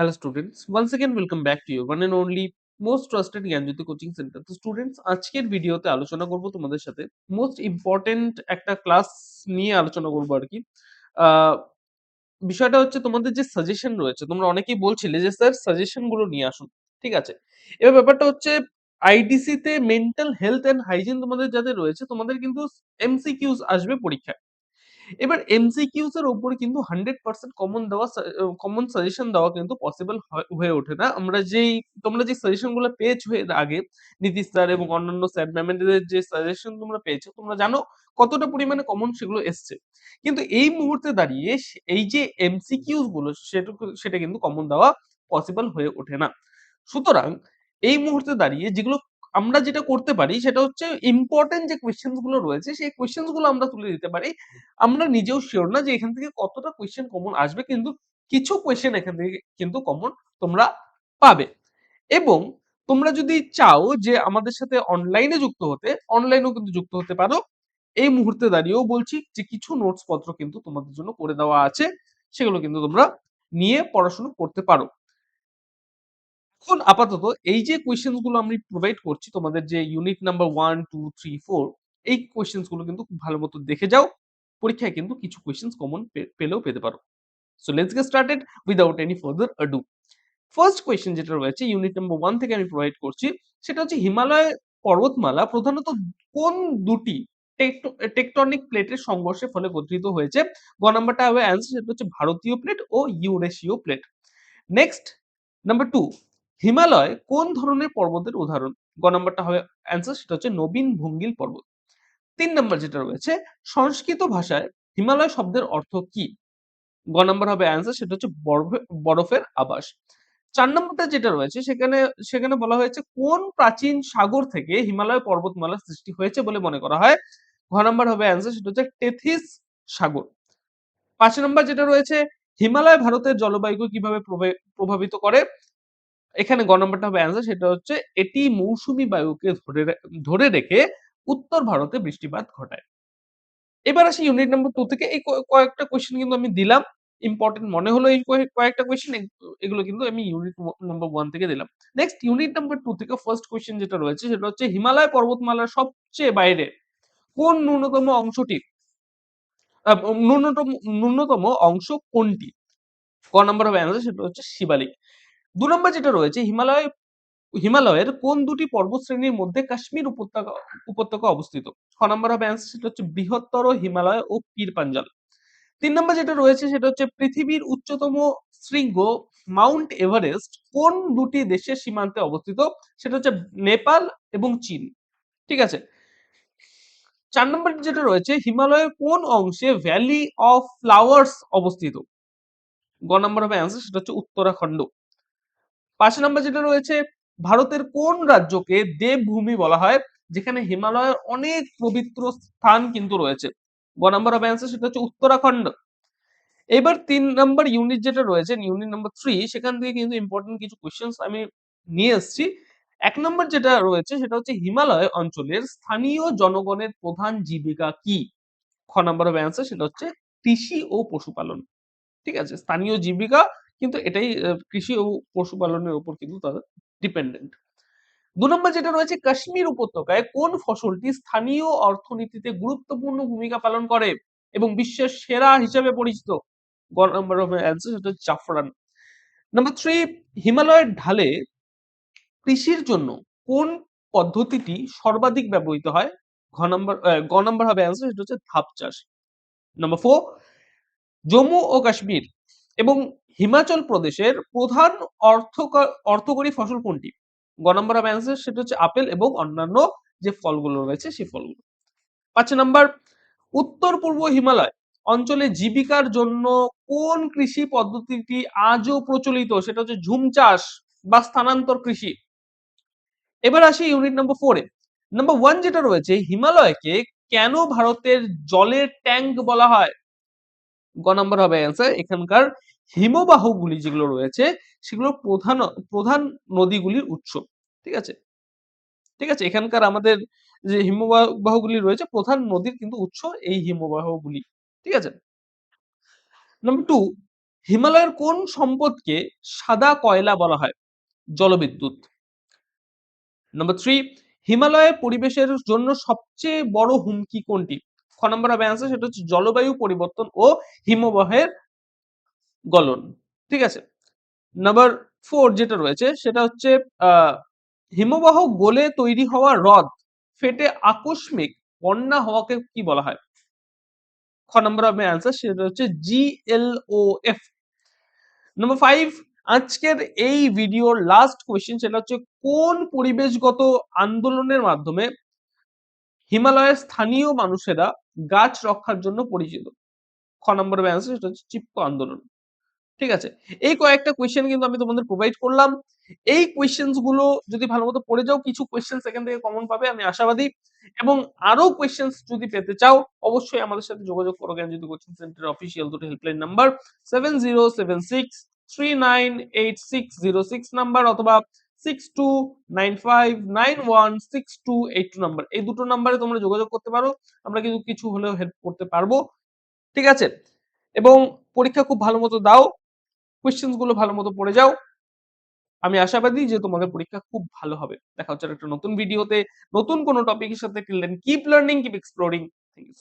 Hello students, once again welcome back to your one and only most trusted Gyanjyoti coaching centre তো students আজকের ভিডিওতে আলোচনা করব তোমাদের সাথে। মোস্ট ইম্পর্টেন্ট একটা ক্লাস নিয়ে আলোচনা করব আর কি। বিষয়টা হচ্ছে তোমাদের যে সাজেশন রয়েছে তোমরা অনেকেই বলছিলে যে স্যার সাজেশনগুলো নিয়ে আসুন। ঠিক আছে? এবার ব্যাপারটা হচ্ছে আইডিসি তে মেন্টাল হেলথ এন্ড হাইজিন তোমাদের যাদের রয়েছে তোমাদের কিন্তু এমসিকিউজ আসবে পরীক্ষায়। এবার এমসিকিউস এর উপর কিন্তু হান্ড্রেড পার্সেন্ট কমন দেওয়া কমন সাজেশন দেওয়া কিন্তু পসিবল হয়ে ওঠে না। আমরা যেই, তোমরা যে সাজেশনগুলো পেয়েছ এর আগে, নীতিশ স্যার এবং অন্যান্য স্যার ম্যামেদের যে সাজেশন তোমরা পেয়েছ, তোমরা জানো কতটা পরিমাণে কমন সেগুলো এসছে। কিন্তু এই মুহূর্তে দাঁড়িয়ে এই যে এমসিকিউসগুলো সেটা সেটা কিন্তু কমন দেওয়া পসিবল হয়ে ওঠে না। সুতরাং এই মুহূর্তে দাঁড়িয়ে যেগুলো আমরা যেটা করতে পারি সেটা হচ্ছে ইম্পর্টেন্ট যে কোয়েশ্চেন্সগুলো রয়েছে, সেই কোয়েশ্চেনগুলো আমরা তুলে দিতে পারি। আমরা নিজেও শিওর না যে এখান থেকে কতটা কোয়েশ্চেন কমন আসবে, কিন্তু কিছু কোয়েশ্চেন এখান থেকে কিন্তু কমন তোমরা পাবে। এবং তোমরা যদি চাও যে আমাদের সাথে অনলাইনে যুক্ত হতে অনলাইনেও কিন্তু যুক্ত হতে পারো। এই মুহূর্তে দাঁড়িয়েও বলছি যে কিছু নোটস পত্র কিন্তু তোমাদের জন্য করে দেওয়া আছে, সেগুলো কিন্তু তোমরা নিয়ে পড়াশোনা করতে পারো। এখন আপাতত এই যে কোয়েশ্চেনগুলো আমি প্রোভাইড করছি, তোমাদের যে unit number one two three four এই কোয়েশ্চেনগুলো কিন্তু খুব ভালো মতো দেখে যাও। পরীক্ষায় কিন্তু কিছু কোয়েশ্চেন কমন পেলেও পেতে পারো। So let's get started without any further ado first question যেটা রয়েছে ইউনিট নাম্বার ওয়ান থেকে আমি প্রোভাইড করছি, সেটা হচ্ছে হিমালয় পর্বতমালা প্রধানত কোন দুটি টেকটনিক প্লেটের সংঘর্ষের ফলে গঠিত হয়েছে? গ নাম্বারটা হবে অ্যান্সার সেটা হচ্ছে ভারতীয় প্লেট ও ইউরেশীয় plate next number two Himalaya কোন ধরনের পর্বতের উদাহরণ? গ নাম্বারটা হবে অ্যান্সার সেটা হচ্ছে নবীন ভঙ্গিল পর্বত। তিন নম্বর যেটা রয়েছে, সংস্কৃত ভাষায় হিমালয় শব্দের অর্থ কি? গ নম্বর হবে অ্যান্সার সেটা হচ্ছে বরফে- বরফের আবাস। চার নম্বরটা যেটা রয়েছে, সেখানে সেখানে বলা হয়েছে কোন প্রাচীন সাগর থেকে হিমালয় পর্বতমালা সৃষ্টি হয়েছে বলে মনে করা হয়? ঘ নম্বর হবে অ্যান্সার সেটা হচ্ছে টেথিস সাগর। পাঁচ নম্বর যেটা রয়েছে, হিমালয় ভারতের জলবায়ুকে কীভাবে প্রভা- প্রভাবিত করে? এখানে গ নম্বরটা হবে অ্যান্সার সেটা হচ্ছে এটি মৌসুমী বায়ুকে ধরে ধরে রেখে উত্তর ভারতে বৃষ্টিপাত ঘটায়। এবার আসি ইউনিট নম্বর টু থেকে। এই কয়েকটা কোয়েশ্চেন কিন্তু আমি দিলাম। ইম্পর্টেন্ট মনে হলো এই কয়েকটা কোয়েশ্চেন এগুলো কিন্তু আমি ইউনিট নম্বর ওয়ান থেকে দিলাম। নেক্সট ইউনিট নম্বর টু থেকে ফার্স্ট কোয়েশ্চেন যেটা রয়েছে, সেটা হচ্ছে হিমালয় পর্বতমালার সবচেয়ে বাইরে কোন ন্যূনতম অংশটি? ন্যূনতম ন্যূনতম অংশ কোনটি? ক নম্বর হবে অ্যান্সার সেটা হচ্ছে শিবালিক। দু নম্বর যেটা রয়েছে, হিমালয়, হিমালয়ের কোন দুটি পর্বতশ্রেণীর মধ্যে কাশ্মীর উপত্যকা উপত্যকা অবস্থিত? ছ নম্বর হবে অ্যান্সার সেটা হচ্ছে বৃহত্তর হিমালয় ও পীর পাঞ্জাল তিন নম্বর যেটা রয়েছে, সেটা হচ্ছে পৃথিবীর উচ্চতম শৃঙ্গ মাউন্ট এভারেস্ট কোন দুটি দেশের সীমান্তে অবস্থিত? সেটা হচ্ছে নেপাল এবং চীন। ঠিক আছে? চার নম্বর যেটা রয়েছে, হিমালয়ের কোন অংশে ভ্যালি অফ ফ্লাওয়ার্স অবস্থিত? গ নম্বর হবে অ্যান্সার সেটা হচ্ছে উত্তরাখণ্ড। পাঁচ নম্বর যেটা রয়েছে, ভারতের কোন রাজ্যকে দেবভূমি বলা হয়? যেখানে হিমালয়ের অনেক পবিত্র স্থান কিন্তু রয়েছে। গ নম্বর হবে অ্যান্সার সেটা হচ্ছে উত্তরাখণ্ড। এবার তিন নম্বর ইউনিট যেটা রয়েছে ইউনিট নাম্বার থ্রি সেখান থেকে কিন্তু ইম্পর্টেন্ট কিছু কোয়েশ্চেন্স আমি নিয়ে এসেছি। এক নম্বর যেটা রয়েছে, সেটা হচ্ছে হিমালয় অঞ্চলের স্থানীয় জনগণের প্রধান জীবিকা কি? খ নম্বর হবে অ্যান্সার সেটা হচ্ছে কৃষি ও পশুপালন। ঠিক আছে? স্থানীয় জীবিকা কিন্তু এটাই কৃষি ও পশুপালনের উপর কিন্তু তাদের ডিপেন্ডেন্ট দু নম্বর যেটা রয়েছে কাশ্মীর উপত্যকায় কোন ফসলটি স্থানীয় অর্থনীতিতে গুরুত্বপূর্ণ ভূমিকা পালন করে এবং বিশ্বের সেরা হিসেবে পরিচিত? জাফরান। নাম্বার থ্রি হিমালয়ের ঢালে কৃষির জন্য কোন পদ্ধতিটি সর্বাধিক ব্যবহৃত হয়? ঘ নম্বর গ নম্বর হবে অ্যান্সার সেটা হচ্ছে ধাপ চাষ। নাম্বার ফোর জম্মু ও কাশ্মীর এবং হিমাচল প্রদেশের প্রধান অর্থ অর্থকরী ফসল কোনটি? গ নম্বর হবে অ্যান্সার সেটা হচ্ছে আপেল এবং অন্যান্য যে ফলগুলো রয়েছে সেই ফলগুলো। পাঁচ নাম্বার, উত্তর পূর্ব হিমালয় অঞ্চলে জীবিকার জন্য কোন কৃষি পদ্ধতিটি আজও প্রচলিত? সেটা হচ্ছে ঝুম চাষ বা স্থানান্তর কৃষি। এবার আসি ইউনিট নাম্বার ফোরে নাম্বার ওয়ান যেটা রয়েছে, হিমালয়কে কেন ভারতের জলের ট্যাঙ্ক বলা হয়? গ নম্বর হবে অ্যান্সার এখানকার হিমবাহগুলি যেগুলো রয়েছে, সেগুলো প্রধান প্রধান নদীগুলির উৎস, ঠিক আছে? ঠিক আছে? এখানকার আমাদের যে হিমবাহগুলি রয়েছে, প্রধান নদীর কিন্তু উৎস এই হিমবাহগুলি ঠিক আছে? নাম্বার টু হিমালয়ের কোন সম্পদকে সাদা কয়লা বলা হয়? জলবিদ্যুৎ। নাম্বার থ্রি হিমালয়ে পরিবেশের জন্য সবচেয়ে বড় হুমকি কোনটি? খ নম্বর হবে অ্যান্সার সেটা হচ্ছে জলবায়ু পরিবর্তন ও হিমবাহের গলন, ঠিক আছে? নাম্বার ফোর যেটা রয়েছে সেটা হচ্ছে হিমবাহ গলে তৈরি হওয়া হ্রদ ফেটে আকস্মিক বন্যা হওয়াকে কি বলা হয়? খ নম্বর হবে অ্যান্সার সেটা হচ্ছে জিএলওএফ নাম্বার ফাইভ আজকের এই ভিডিওর লাস্ট কোয়েশ্চেন সেটা হচ্ছে কোন পরিবেশগত আন্দোলনের মাধ্যমে হিমালয়ের স্থানীয় মানুষেরা গাছ রক্ষার জন্য পরিচিত? খ নম্বর অ্যান্সার সেটা হচ্ছে চিপকো আন্দোলন। ঠিক আছে? এই কয়েকটা কোয়েশ্চেন কিন্তু আমি তোমাদের প্রোভাইড করলাম। এই কোয়েশ্চেন্সগুলো যদি ভালো মতো পড়ে যাও, কিছু কোয়েশ্চেন্স এখান থেকে কমন পাবে, আমি আশাবাদী। এবং আরও কোয়েশ্চেন্স যদি পেতে চাও, অবশ্যই আমাদের সাথে যোগাযোগ করো জ্ঞান যদি কোচিং সেন্টার অফিসিয়াল দুটো helpline number seven zero seven six three nine eight six zero six number অথবা six two nine five nine one six two eight two number এই দুটো নাম্বারে তোমরা যোগাযোগ করতে পারো, আমরা কিন্তু কিছু হলেও হেল্প করতে পারব। ঠিক আছে? এবং পরীক্ষা খুব ভালো মতো দাও। কোয়েশ্চেন্সগুলো ভালো মতো পড়ে যাও। আমি আশাবাদী যে তোমাদের পরীক্ষা খুব ভালো হবে। দেখা হচ্ছে একটা নতুন ভিডিওতে নতুন কোনো টপিকের সাথে। Keep learning keep exploring thank you